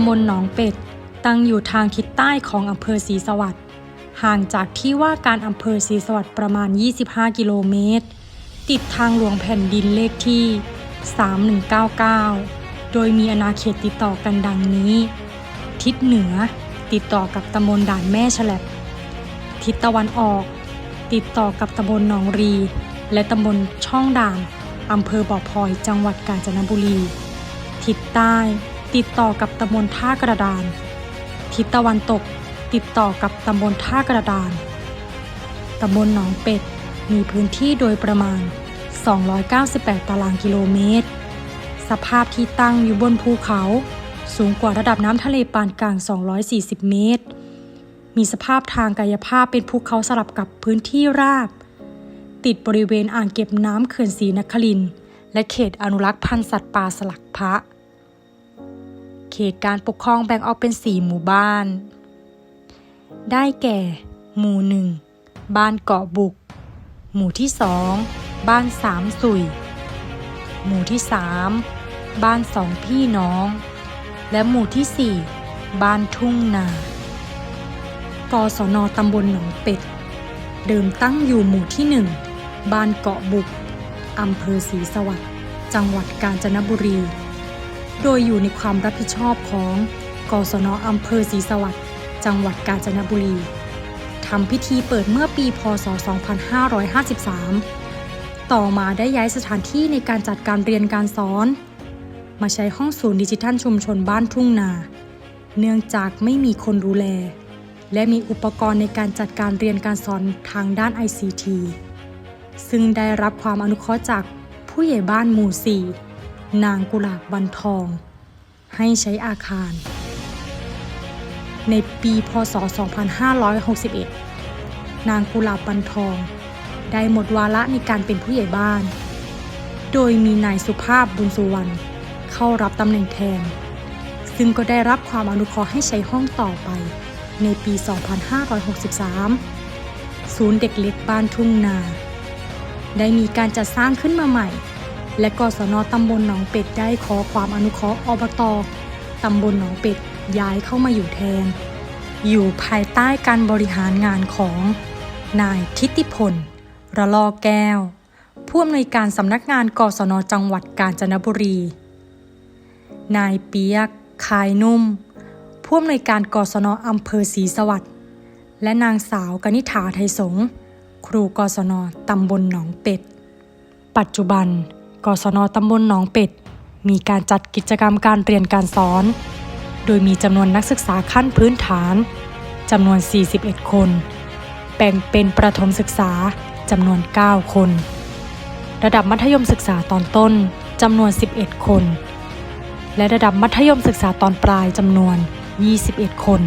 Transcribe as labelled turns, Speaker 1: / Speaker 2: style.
Speaker 1: ำบลหนองเป็ด ตั้งอยู่ทางทิศใต้ของอำเภอศรีสวัสดิ์ห่างจากที่ว่าการอำเภอศรีสวัสดิ์ประมาณ 25 กิโลเมตร ติดทางหลวงแผ่นดินเลขที่ 3199 โดยมีอาณาเขตติดต่อกันดังนี้ ทิศเหนือติดต่อกับตำบลด่านแม่ฉลับ ทิศตะวันออก ติดต่อกับตำบลหนองรี และตำบลช่องด่านอำเภอบ่อพลอยจังหวัดกาญจนบุรี ทิศใต้ ติดต่อกับตำบลท่ากระดาน ทิศตะวันตก ติดต่อกับตำบลท่ากระดาน ตำบลหนองเป็ด มีพื้นที่โดยประมาณ 298 ตารางกิโลเมตร สภาพที่ตั้งอยู่บนภูเขา สูงกว่าระดับน้ำทะเลปานกลาง 240 เมตร มีสภาพทางกายภาพเป็นภูเขาสลับกับพื้นที่ราบ ติดบริเวณอ่างเก็บน้ำเขื่อนศรีนครินและเขตอนุรักษ์พันธุ์สัตว์ป่าสลักพระ เขตการปกครองแบ่งออกเป็นสี่หมู่บ้าน ได้แก่ หมู่หนึ่งบ้านเกาะบุก หมู่ที่สองบ้านสามสุย หมู่ที่สามบ้านสองพี่น้อง และหมู่ที่สี่บ้านทุ่งนากศนตำบลหนองเป็ด เดิมตั้งอยู่หมู่ที่หนึ่งบ้านเกาะบุกอำเภอศรีสวัสดิ์ จังหวัดกาญจนบุรี โดยอยู่ในความรับผิดชอบของกศนอำเภอศรีสวัสดิ์จังหวัดกาญจนบุรีทำพิธีเปิดเมื่อปีพศ 2553 ต่อมาได้ย้ายสถานที่ในการจัดการเรียนการสอน มาใช้ห้องศูนย์ดิจิทัลชุมชนบ้านทุ่งนา เนื่องจากไม่มีคนดูแล และมีอุปกรณ์ในการจัดการเรียนการสอนทางด้าน ICT ซึ่งได้รับความอนุเคราะห์จากผู้ใหญ่บ้านหมู่4 นางกุหลาบบันทอง ให้ใช้อาคาร ในปีพศ 2561 นางกุหลาบบันทอง ได้หมดวาระในการเป็นผู้ใหญ่บ้าน โดยมีนายสุภาพบุญสุวรรณเข้ารับตำแหน่งแทน ซึ่งก็ได้รับความอนุเคราะห์ให้ใช้ห้องต่อไปในปี 2563 ศูนย์เด็กเล็กบ้านทุ่งนา ได้มีการจัดสร้างขึ้นมาใหม่ และกศนตำบลหนองเป็ดได้ขอความอนุเคราะห์อบตตำบลหนองเป็ดย้ายเข้ามาอยู่แทน อยู่ภายใต้การบริหารงานของนายทิติพล ระลอแก้ว ผู้อำนวยการสำนักงานกศนจังหวัดกาญจนบุรี นายเปียก คายนุ่ม ผู้อำนวยการกศนอำเภอศรีสวัสดิ์ และนางสาวกนิษฐาไทยสง ครูกศนตำบลหนองเป็ด ปัจจุบัน กศนตำบลหนองเป็ด มีการจัดกิจกรรมการเรียนการสอน โดยมีจำนวนนักศึกษาขั้นพื้นฐานจำนวน 41 คน แบ่งเป็นประถมศึกษาจำนวน 9 คน ระดับมัธยมศึกษาตอนต้นจำนวน 11 คน และระดับมัธยมศึกษาตอนปลายจำนวน 21 คน